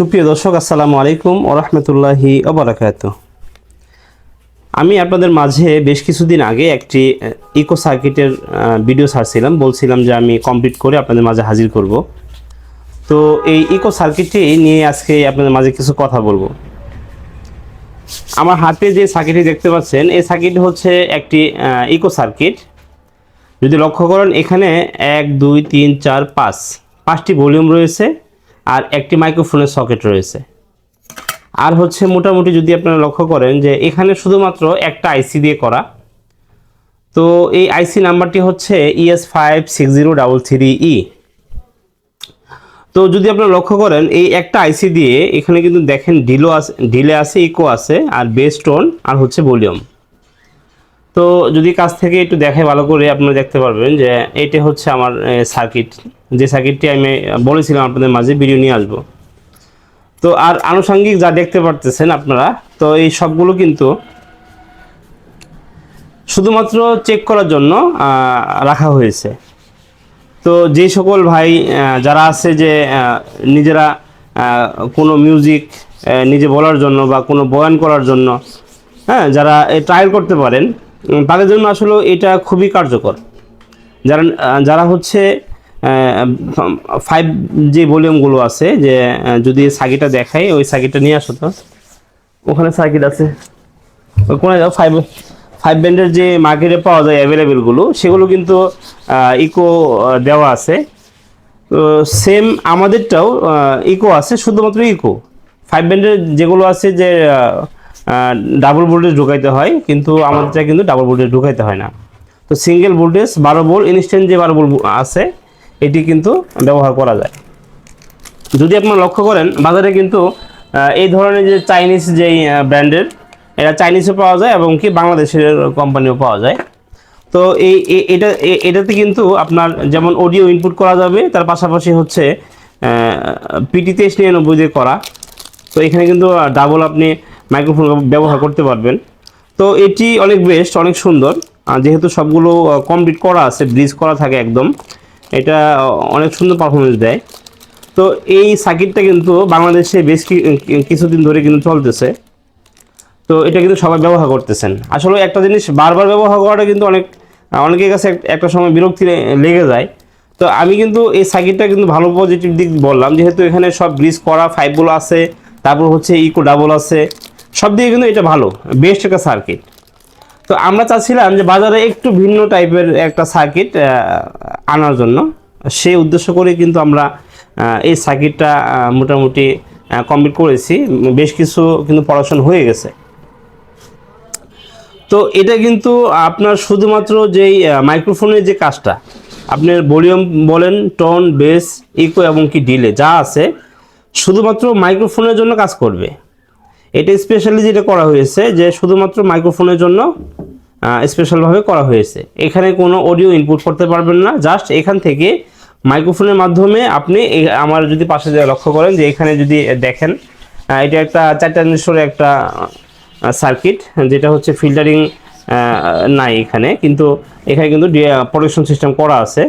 সুপ্রিয় দর্শক, আসসালামু আলাইকুম ওরহমতুল্লাহি ওবরাকাত আমি আপনাদের মাঝে বেশ কিছুদিন আগে একটি ইকো সার্কিটের ভিডিও ছাড়ছিলাম। বলছিলাম যে আমি কমপ্লিট করে আপনাদের মাঝে হাজির করব। তো এই ইকো সার্কিটটি নিয়ে আজকে আপনাদের মাঝে কিছু কথা বলব। আমার হাতে যে সার্কিটটি দেখতে পাচ্ছেন, এই সার্কিট হচ্ছে একটি ইকো সার্কিট যদি লক্ষ্য করেন, এখানে এক, দুই, তিন, চার, পাঁচ, পাঁচটি ভলিউম রয়েছে। আর একটি মাইক্রোফোনের সকেট রয়েছে। আর হচ্ছে মোটামুটি যদি আপনারা লক্ষ্য করেন যে এখানে শুধুমাত্র একটা আইসি দিয়ে করা। তো এই আইসি নাম্বারটি হচ্ছে ES five six zero double three E তো যদি আপনারা লক্ষ্য করেন, এই একটা আইসি দিয়ে এখানে কিন্তু দেখেন ডিলো আছে ডিলে আছে ইকো আছে, আর বেস টোন আর হচ্ছে ভলিউম তো যদি কাছ থেকে একটু দেখে ভালো করে আপনারা দেখতে পারবেন যে এটা হচ্ছে আমার সার্কিট যে সার্কিটটি আমি বলেছিলাম আপনাদের মাঝে ভিডিও নিয়ে আসব। তো আর আনুষঙ্গিক যা দেখতে পারতেছেন আপনারা, তো এই সবগুলো কিন্তু শুধুমাত্র চেক করার জন্য রাখা হয়েছে। তো যে সকল ভাই যারা আছে যে নিজেরা কোনো মিউজিক নিজে বলার জন্য বা কোনো বয়ান করার জন্য হ্যাঁ যারা ট্রায়াল করতে পারেন তাদের জন্য আসলে এটা খুবই কার্যকর। যারা যারা হচ্ছে ফাইভ যে ভলিউমগুলো আছে, যে যদি সার্কিটটা দেখাই ওই সার্কিটটা নিয়ে আসো তো। ওখানে সার্কিট আছে। কোনায় যাও, ফাইভ ফাইভ ব্যান্ডের যে মার্কেটে পাওয়া যায় অ্যাভেলেবেলগুলো সেগুলো কিন্তু ইকো দেওয়া আছে। তো সেম আমাদেরটাও ইকো আছে, শুধুমাত্র ইকো ফাইভ ব্যান্ডের যেগুলো আছে যে ডাবল ভোল্টেজ ঢুকাইতে হয়, কিন্তু আমাদেরটা কিন্তু ডাবল ভোল্টেজ ঢুকাইতে হয় না। তো সিঙ্গেল ভোল্টেজ বারো ভোল্ট ইনস্ট্যান্ট যে বারো ভোল্ট আছে, এটি কিন্তু ব্যবহার করা যায়। যদি আপনারা লক্ষ্য করেন, বাজারে কিন্তু এই ধরনের যে চাইনিজ যেই ব্র্যান্ডের, এটা চাইনিজও পাওয়া যায় এবং কি বাংলাদেশের কোম্পানিও পাওয়া যায়। তো এই এটা এটাতে কিন্তু আপনার যেমন অডিও ইনপুট করা যাবে, তার পাশাপাশি হচ্ছে পিটি তেইশ নিরানব্বই দিয়ে করা। তো এখানে কিন্তু ডাবল আপনি মাইক্রোফোন ব্যবহার করতে পারবেন। তো এটি অনেক বেস্ট অনেক সুন্দর। যেহেতু সবগুলো কমপ্লিট করা আছে ব্রিজ করা থাকে একদম। এটা অনেক সুন্দর পারফরমেন্স দেয়। তো এই সার্কিটটা কিন্তু বাংলাদেশে বেশ কিছুদিন ধরে কিন্তু চলতেছে। তো এটা কিন্তু সবাই ব্যবহার করতেছেন। আসলে একটা জিনিস বারবার ব্যবহার করাটা কিন্তু অনেক অনেকের কাছে একটা সময় বিরক্তি লেগে যায়। তো আমি কিন্তু এই সার্কিটটা কিন্তু ভালো পজিটিভ দিক বললাম। যেহেতু এখানে সব ব্রিজ করা ফাইভগুলো আছে, তারপর হচ্ছে ইকো ডাবল আছে। সব দিকে কিন্তু এটা ভালো বেস্ট একটা সার্কিট তো আমরা চাচ্ছিলাম যে বাজারে একটু ভিন্ন টাইপের একটা সার্কিট আনার জন্য। সেই উদ্দেশ্য করে কিন্তু আমরা এই সার্কিটটা মোটামুটি কমপ্লিট করেছি। বেশ কিছু কিন্তু পড়াশোনা হয়ে গেছে। তো এটা কিন্তু আপনার শুধুমাত্র যেই মাইক্রোফোনের যে কাজটা আপনার ভলিউম বলেন টোন বেস ইকো এবং কি ডিলে যা আছে, শুধুমাত্র মাইক্রোফোনের জন্য কাজ করবে। এটা স্পেশালি যেটা করা হয়েছে যে শুধুমাত্র মাইক্রোফোনের জন্য স্পেশালভাবে করা হয়েছে। এখানে কোনো অডিও ইনপুট করতে পারবেন না। জাস্ট এখান থেকে মাইক্রোফোনের মাধ্যমে আপনি আমার যদি পাশে লক্ষ্য করেন যে এখানে যদি দেখেন এটা একটা চারটা একটা সার্কিট যেটা হচ্ছে ফিল্টারিং নাই এখানে। কিন্তু এখানে কিন্তু প্রোটেকশন সিস্টেম করা আছে।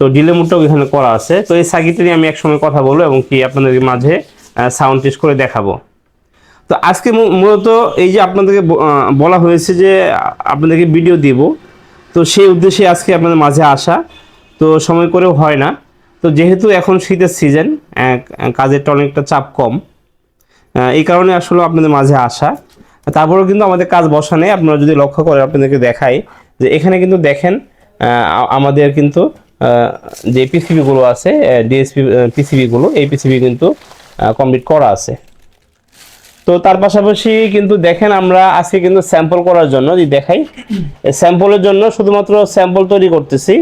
তো ডিলে মোডটাও এখানে করা আছে। তো এই সার্কিটটা নিয়ে আমি একসময় কথা বলব এবং কি আপনাদের মাঝে সাউন্ড টেস্ট করে দেখাবো। তো আজকে মূলত এই যে আপনাদেরকে বলা হয়েছে যে আপনাদেরকে ভিডিও দিব। তো সেই উদ্দেশ্যে আজকে আপনাদের মাঝে আসা। তো সময় করেও হয় না। তো যেহেতু এখন শীতের সিজন কাজের অনেকটা চাপ কম। এই কারণে আসলে আপনাদের মাঝে আসা। তারপরেও কিন্তু আমাদের কাজ বসা নেই। আপনারা যদি লক্ষ্য করেন, আপনাদেরকে দেখাই যে এখানে কিন্তু দেখেন আমাদের কিন্তু যে পিসিবিগুলো আছে ডিএসপি পিসিবিগুলো এই পিসিবি কিন্তু কমপ্লিট করা আছে। তো তার পাশাপাশি কিন্তু দেখেন আমরা আজকে কিন্তু স্যাম্পল করার জন্য যদি দেখাই স্যাম্পলের জন্য শুধুমাত্র স্যাম্পল তৈরি করতেছি।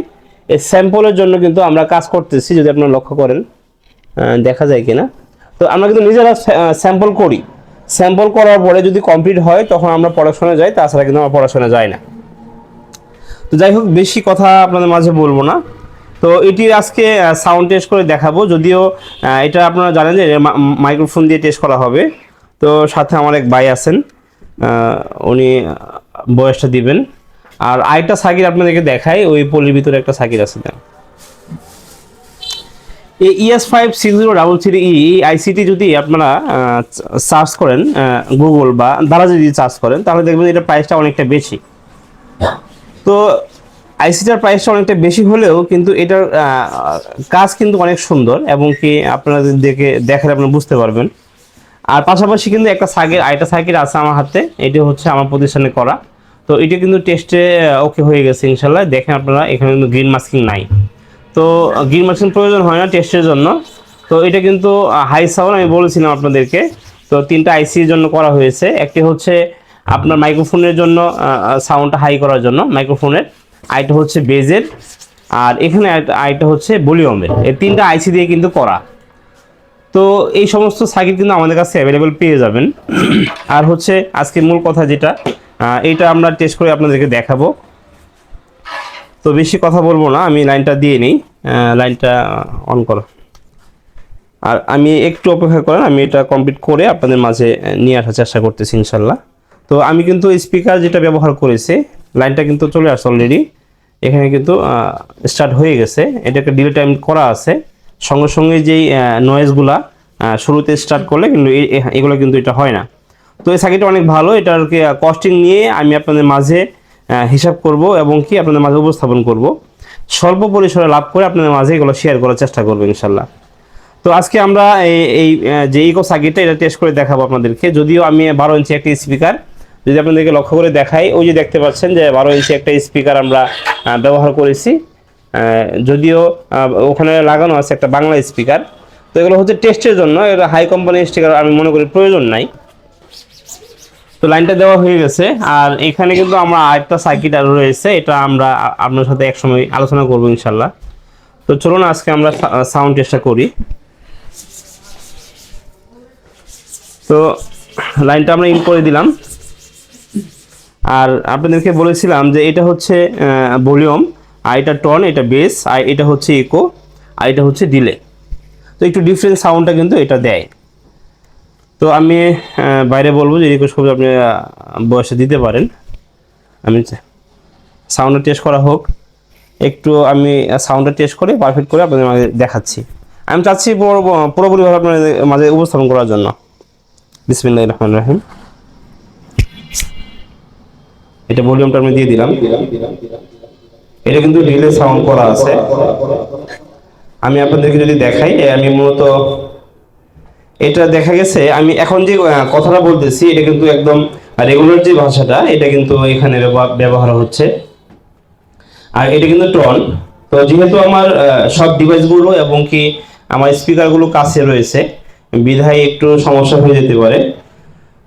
এই স্যাম্পলের জন্য কিন্তু আমরা কাজ করতেছি, যদি আপনারা লক্ষ্য করেন। দেখা যায় কিনা? তো আমরা কিন্তু নিজেরা স্যাম্পল করি। স্যাম্পল করার পরে যদি কমপ্লিট হয়, তখন আমরা পড়াশোনা যাই, তাছাড়া কিন্তু আমরা পড়াশোনা যাই না। তো যাই হোক, বেশি কথা আপনাদের মাঝে বলব না। তো এটি আজকে সাউন্ড টেস্ট করে দেখাবো। যদিও এটা আপনারা জানেন যে মাইক্রোফোন দিয়ে টেস্ট করা হবে। তো সাথে আমার এক ভাই আছেন উনি বয়সটা দিবেন। আর আরেকটা সাকির আপনাদেরকে দেখাই, ওই পল্লীর ভিতরে একটা সাকির আছে, দেন। এই ES five six zero double three E ICT যদি আপনারা সার্চ করেন গুগল বা দ্বারা যদি সার্চ করেন, তাহলে দেখবেন এটা প্রাইসটা অনেকটা বেশি। তো আইসিটার প্রাইসটা অনেকটা বেশি হলেও কিন্তু এটার কাজ কিন্তু অনেক সুন্দর, এবং কি আপনারা দেখে, দেখালে আপনারা বুঝতে পারবেন। আর পাশাপাশি কিন্তু একটা সাইকেল আরেকটা সাইকেল আছে আমার হাতে। এটি হচ্ছে আমার প্রতিষ্ঠানে করা। তো এটা কিন্তু টেস্টে ওকে হয়ে গেছে ইনশাল্লাহ দেখেন আপনারা, এখানে কিন্তু গ্রিন মাস্কিং নাই। তো গ্রিন মাস্কিং প্রয়োজন হয় না টেস্টের জন্য। তো এটা কিন্তু হাই সাউন্ড আমি বলেছিলাম আপনাদেরকে। তো তিনটা আইসির জন্য করা হয়েছে। একটি হচ্ছে আপনার মাইক্রোফোনের জন্য সাউন্ডটা হাই করার জন্য মাইক্রোফোনের আইটা হচ্ছে বেজের আর এখানে আরেকটা হচ্ছে ভলিউমের এই তিনটা আইসি দিয়ে কিন্তু করা। তো এই সমস্ত সার্কিট কিন্তু আমাদের কাছে অ্যাভেলেবেল পেয়ে যাবেন। আর হচ্ছে আজকে মূল কথা যেটা এইটা আমরা টেস্ট করে আপনাদেরকে দেখাবো। তো বেশি কথা বলব না, আমি লাইনটা দিয়ে নিই। লাইনটা অন করো। আর আমি একটু অপেক্ষা করেন, আমি এটা কমপ্লিট করে আপনাদের মাঝে নিয়ে আসার চেষ্টা করতেছি, ইনশাল্লাহ। তো আমি কিন্তু স্পিকার যেটা ব্যবহার করেছি লাইনটা কিন্তু চলে আসছে অলরেডি এখানে কিন্তু স্টার্ট হয়ে গেছে। এটা একটা ডিলে টাইম করা আছে। সঙ্গে সঙ্গে যেই নয়েজগুলা শুরুতে স্টার্ট করলে কিন্তু এগুলো কিন্তু এটা হয় না। তো এই সার্কিটটা অনেক ভালো এটার কস্টিং নিয়ে আমি আপনাদের মাঝে হিসাব করব এবং কি আপনাদের মাঝে উপস্থাপন করব। স্বল্প পরিসরে লাভ করে আপনাদের মাঝে এগুলো শেয়ার করার চেষ্টা করব ইনশাল্লাহ তো আজকে আমরা এই যে ইকো সার্কিটটা এটা টেস্ট করে দেখাবো আপনাদেরকে। যদিও আমি বারো ইঞ্চি একটা স্পিকার যদি আপনাদেরকে লক্ষ্য করে দেখাই, ওই যে দেখতে পাচ্ছেন যে বারো ইঞ্চি একটা স্পিকার আমরা ব্যবহার করেছি। যদিও ওখানে লাগানো আছে একটা বাংলা স্পিকার তো এগুলো হচ্ছে টেস্টের জন্য এটা হাই কোম্পানির স্পিকার আমি মনে করি প্রয়োজন নাই। তো লাইনটা দেওয়া হয়ে গেছে, আর এখানে কিন্তু আমরা আরেকটা সার্কিট আরও রয়েছে, এটা আমরা আপনার সাথে একসময় আলোচনা করব ইনশাল্লাহ তো চলুন আজকে আমরা সাউন্ড টেস্টটা করি। তো লাইনটা আমরা ইন করে দিলাম। আর আপনাদেরকে বলেছিলাম যে এটা হচ্ছে ভলিউম আর এটা টন এটা বেস আর এটা হচ্ছে ইকো আর এটা হচ্ছে ডিলে তো একটু ডিফারেন্ট সাউন্ডটা কিন্তু এটা দেয়। তো আমি বাইরে বলব যে রিকোয়েস্ট করব আপনি বয়সে দিতে পারেন। আমি সাউন্ডটা টেস্ট করা হোক। একটু আমি সাউন্ডটা টেস্ট করে পারফেক্ট করে আপনাদের মাঝে দেখাচ্ছি। আমি চাচ্ছি পুরো- পুরোপুরিভাবে আপনাদের মাঝে উপস্থাপন করার জন্য। বিসমিল্লাহ রহমান রাহিম। এটা ভলিউমটা আমি দিয়ে দিলাম। এটা কিন্তু রিলে সাউন্ড করা আছে। আমি আপনাদেরকে যদি দেখাই আমি মূলত এটা দেখা গেছে, আমি এখন যে কথাটা বলতেছি, এটা কিন্তু একদম রেগুলার যে ভাষাটা, এটা কিন্তু এখানে ব্যবহার- হচ্ছে। আর এটা কিন্তু টন তো যেহেতু আমার সব ডিভাইসগুলো এবং কি আমার স্পিকারগুলো কাছে রয়েছে, বিধায় একটু সমস্যা হয়ে যেতে পারে।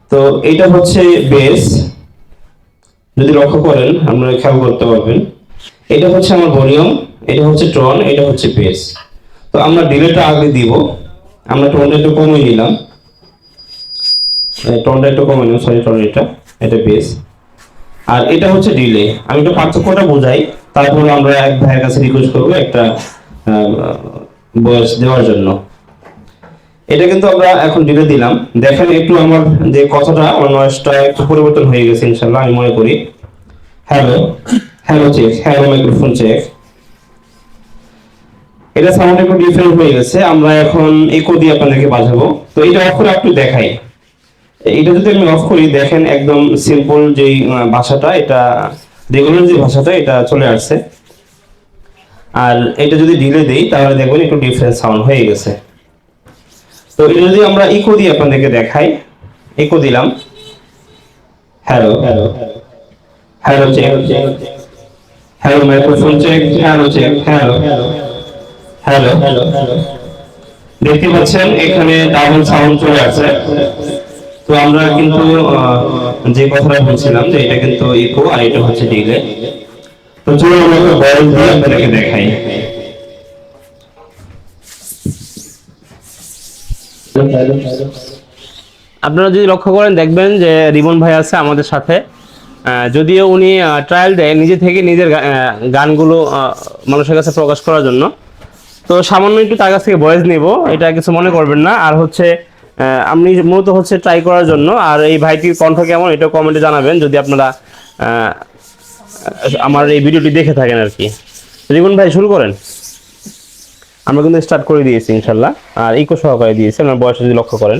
তো এটা হচ্ছে বেস যদি লক্ষ্য করেন, আপনারা খেয়াল করতে পারবেন। এটা হচ্ছে আমার ভলিউম, এটা হচ্ছে টন এটা হচ্ছে বেস। তো আমরা ডিলেটা আগে দিব। আমরা টোনটা একটু কমিয়ে নিলাম। টোনটা একটু কমিয়ে নিলাম সরি টন এটা এটা বেস। আর এটা হচ্ছে ডিলে। আমি একটু পার্থক্যটা বোঝাই, তারপর আমরা এক ভাইয়ের কাছে রিকোয়েস্ট করব একটা বয়স দেওয়ার জন্য। এটা কিন্তু আমরা এখন ডিলে দিলাম। দেখেন একটু আমার যে কথাটা, আমার নয়েজটা একটু পরিবর্তন হয়ে গেছে ইনশাল্লাহ আমি মনে করি। Hello hello check hello microphone check এটা সাউন্ড একটু ডিফারেন্ট হয়ে গেছে। আমরা এখন ইকো দিয়ে আপনাদেরকে বাজাবো। তো এটা অফ করে একটু দেখাই। এটা যদি আমি অফ করি দেখেন একদম সিম্পল আহ, ভাষাটা এটা রেগুলার যে ভাষাটা এটা চলে আসছে। আর এটা যদি ডিলে দেই তাহলে দেখবেন একটু ডিফারেন্ট সাউন্ড হয়ে গেছে। তো এটা যদি আমরা ইকো দিয়ে আপনাদেরকে দেখাই ইকো দিলাম। Hello hello hello check hello microphone check hello check hello hello দেখতে পাচ্ছেন এখানে ডাবল সাউন্ড চলে আসে তো আমরা কিন্তু যে কথাটা বলছিলাম যে এটা কিন্তু ইকো আর এটা হচ্ছে ডিলে তো চলুন আমরা বয়স দিয়ে আপনাদেরকে দেখাই। আপনারা যদি লক্ষ্য করেন দেখবেন যে রিমন ভাই আছে আমাদের সাথে। যদিও উনি ট্রায়াল দেয় নিজে থেকে নিজের গানগুলো মানুষের কাছে প্রকাশ করার জন্য। তো সামান্য একটু তার কাছ থেকে ভয়েস নিব, এটা কিছু মনে করবেন না। আর হচ্ছে আমি মূলত হচ্ছে ট্রাই করার জন্য। আর এই ভাইটির কণ্ঠ কেমন এটা কমেন্টে জানাবেন, যদি আপনারা আমার এই ভিডিওটি দেখে থাকেন আর কি। রিমন ভাই, শুরু করেন। আমরা কিন্তু স্টার্ট করে দিয়েছি, ইনশাল্লাহ। আর ইকো সহকারে দিয়েছি, আপনার বয়স যদি লক্ষ্য করেন।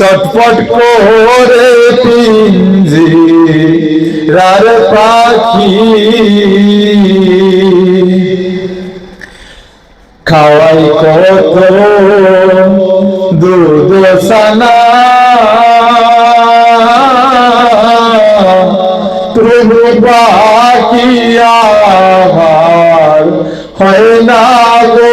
ছটফট করে পিঞ্জি রার পাখি। খাওয়াই কত দুধ সানা তুমি বাকি হয় না গো।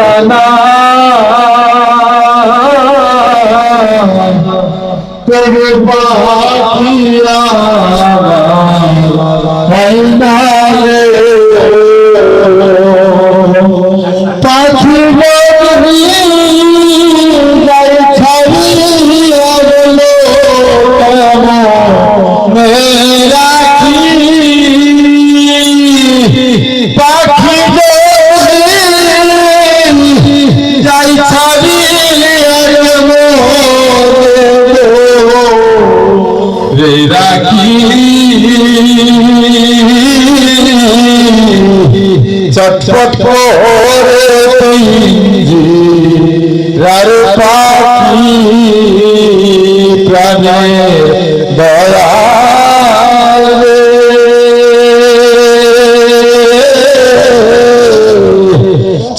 দুধ সানা তবে হয় চটপট করে পিঞ্জি রার পাখি প্রাণে।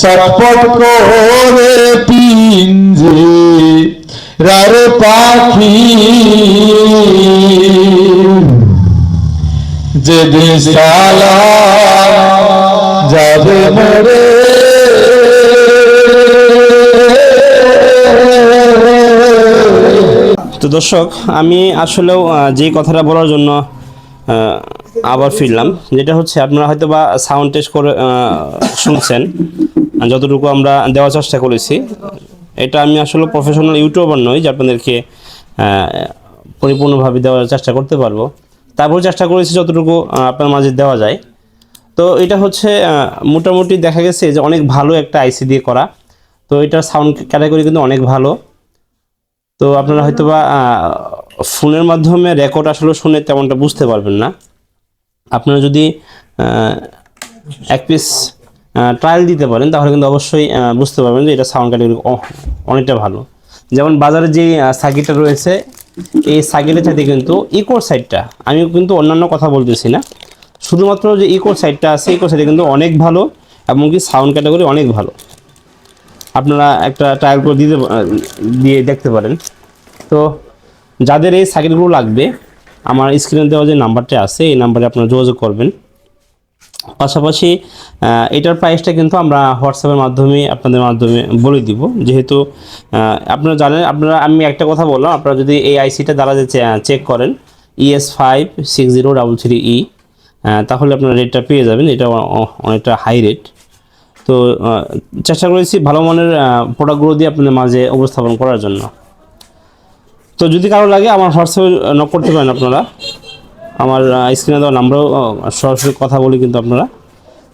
চটপট করে পিঞ্জি, রার পাখি। যে সালা যাবে মরে, তো দর্শক, আমি আসলেও যে কথাটা বলার জন্য আবার ফিরলাম, যেটা হচ্ছে আপনারা হয়তো বা সাউন্ড টেস্ট করে শুনছেন। যতটুকু আমরা দেওয়ার চেষ্টা করেছি, এটা আমি আসলে প্রফেশনাল ইউটিউবার নই, যে আপনাদেরকে পরিপূর্ণভাবে দেওয়ার চেষ্টা করতে পারব। তারপর চেষ্টা করেছি যতটুকু আপনার মাঝে দেওয়া যায়। তো এটা হচ্ছে মোটামুটি দেখা গেছে যে অনেক ভালো একটা আইসি দিয়ে করা। তো এটার সাউন্ড ক্যাটাগরি কিন্তু অনেক ভালো। তো আপনারা হয়তো বা ফোনের মাধ্যমে রেকর্ড আসলে শুনে তেমনটা বুঝতে পারবেন না। আপনারা যদি এক পিস ট্রায়াল দিতে পারেন, তাহলে কিন্তু অবশ্যই বুঝতে পারবেন যে এটা সাউন্ড ক্যাটাগরি অনেকটা ভালো। যেমন বাজারে যে সার্কিটটা রয়েছে, এই সাইকেলের সাথে কিন্তু ইকোর সাইডটা আমি কিন্তু অন্যান্য কথা বলতেছি না। শুধুমাত্র যে ইকোর সাইডটা আছে ইকোর সাইডে কিন্তু অনেক ভালো এমনকি সাউন্ড ক্যাটাগরি অনেক ভালো। আপনারা একটা ট্রায়াল করে দিতে দিয়ে দেখতে পারেন। তো, যাদের এই সাইকেলগুলো লাগবে আমার স্ক্রিনে দেওয়া যে নাম্বারটা আছে, এই নাম্বারে আপনারা যোগাযোগ করবেন। পাশাপাশি এটার প্রাইসটা কিন্তু আমরা হোয়াটসঅ্যাপের মাধ্যমে আপনাদের মাধ্যমে বলে দিব। যেহেতু আপনারা জানেন, আপনারা, আমি একটা কথা বললাম, আপনারা যদি এই আইসিটা দ্বারা যে চেক করেন ES five six zero double three E তাহলে আপনারা রেটটা পেয়ে যাবেন। এটা অনেকটা হাই রেট তো চেষ্টা করেছি ভালো মানের প্রোডাক্টগুলো দিয়ে আপনাদের মাঝে উপস্থাপন করার জন্য। তো যদি কারও লাগে, আমার হোয়াটসঅ্যাপে নক করতে পারেন আপনারা। আমার স্ক্রিনে দেওয়া নাম্বারও সরাসরি কথা বলে কিন্তু আপনারা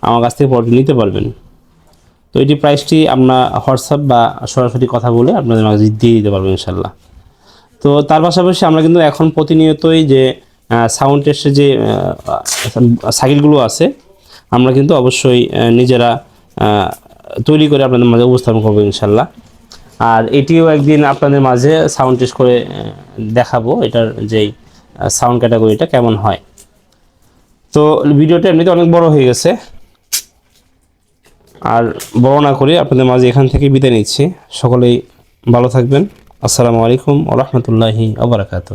আমার কাছ থেকে প্রোডাক্ট নিতে পারবেন। তো এটি প্রাইসটি আমরা হোয়াটসঅ্যাপ বা সরাসরি কথা বলে আপনাদের মাঝে দিয়ে দিতে পারবেন ইনশাল্লাহ তো তার পাশাপাশি আমরা কিন্তু এখন প্রতিনিয়তই যে সাউন্ড টেস্টের যে সাইকেলগুলো আছে, আমরা কিন্তু অবশ্যই নিজেরা তৈরি করে আপনাদের মাঝে উপস্থাপন করব ইনশাল্লাহ আর এটিও একদিন আপনাদের মাঝে সাউন্ড টেস্ট করে দেখাবো এটার যেই সাউন্ড ক্যাটাগরিটা কেমন হয়। তো ভিডিওটা এমনিতে অনেক বড় হয়ে গেছে। আর বড় না করে আপনাদের মাঝে এখান থেকে বিদায় নিচ্ছি। সকলেই ভালো থাকবেন। আসসালামু আলাইকুম ওরহমতুল্লাহি আবরাকাতু